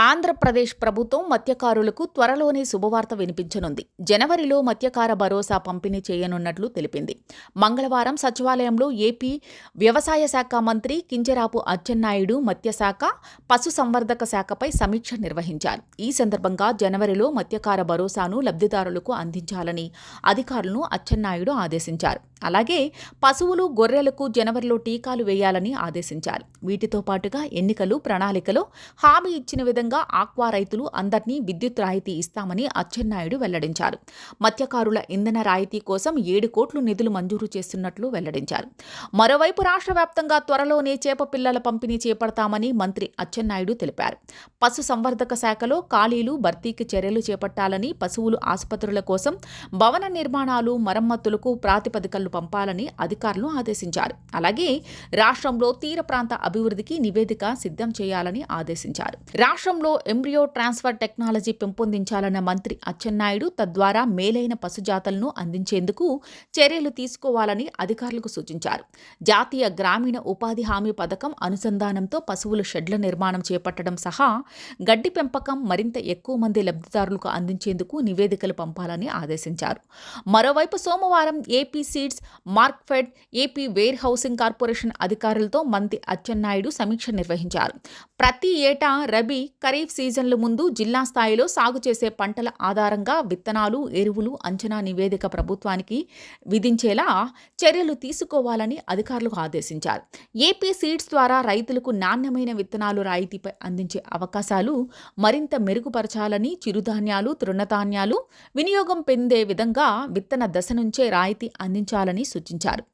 ఆంధ్రప్రదేశ్ ప్రభుత్వం మత్స్యకారులకు త్వరలోనే శుభవార్త వినిపించనుంది. జనవరిలో మత్స్యకార భరోసా పంపిణీ చేయనున్నట్లు తెలిపింది. మంగళవారం సచివాలయంలో ఏపీ వ్యవసాయ శాఖ మంత్రి కింజరాపు అచ్చెన్నాయుడు మత్స్యశాఖ పశుసంవర్ధక శాఖపై సమీక్ష నిర్వహించారు. ఈ సందర్భంగా జనవరిలో మత్స్యకార భరోసాను లబ్ధిదారులకు అందించాలని అధికారులను అచ్చెన్నాయుడు ఆదేశించారు. అలాగే పశువులు గొర్రెలకు జనవరిలో టీకాలు వేయాలని ఆదేశించారు. వీటితో పాటుగా ఎన్నికలు ప్రణాళికలో హామీ ఇచ్చిన విధంగా ఆక్వా రైతులు అందరినీ విద్యుత్ రాయితీ ఇస్తామని అచ్చెన్నాయుడు వెల్లడించారు. మత్స్యకారుల ఇంధన రాయితీ కోసం ఏడు కోట్లు నిధులు మంజూరు చేస్తున్నట్లు వెల్లడించారు. మరోవైపు రాష్ట్ర వ్యాప్తంగా త్వరలోనే చేప పిల్లల పంపిణీ చేపడతామని మంత్రి అచ్చెన్నాయుడు తెలిపారు. పశు సంవర్ధక శాఖలో ఖాళీలు భర్తీకి చర్యలు చేపట్టాలని పశువులు ఆసుపత్రుల కోసం భవన నిర్మాణాలు మరమ్మతులకు ప్రాతిపదికలు పంపాలని అధికారులు ఆదేశించారు. అలాగే రాష్ట్రంలో తీర ప్రాంత అభివృద్ధికి నివేదిక సిద్ధం చేయాలని ఆదేశించారు. రాష్ట్రంలో ఎంబ్రియో ట్రాన్స్ఫర్ టెక్నాలజీ పెంపొందించాలన్న మంత్రి అచ్చెన్నాయుడు తద్వారా మేలైన పశుజాతలను అందించేందుకు చర్యలు తీసుకోవాలని అధికారులకు సూచించారు. జాతీయ గ్రామీణ ఉపాధి హామీ పథకం అనుసంధానంతో పశువుల షెడ్ల నిర్మాణం చేపట్టడం సహా గడ్డి పెంపకం మరింత ఎక్కువ మంది లబ్ధిదారులకు అందించేందుకు నివేదికలు పంపాలని ఆదేశించారు. మరోవైపు సోమవారం AP seeds Markfed AP warehousing corporation అధికారులతో మంత్రి అచ్చెన్నాయుడు సమీక్ష నిర్వహించారు. ప్రతి ఏటా రబీ ఖరీఫ్ సీజన్ల ముందు జిల్లా స్థాయిలో సాగు చేసే పంటల ఆధారంగా విత్తనాలు ఎరువులు అంచనా నివేదిక ప్రభుత్వానికి విధించేలా చర్యలు తీసుకోవాలని అధికారులకు ఆదేశించారు. ఏపీ సీడ్స్ ద్వారా రైతులకు నాణ్యమైన విత్తనాలు రాయితీపై అందించే అవకాశాలు మరింత మెరుగుపరచాలని చిరుధాన్యాలు తృణధాన్యాలు వినియోగం పొందే విధంగా విత్తన దశ నుంచే రాయితీ అందించాలని సూచించారు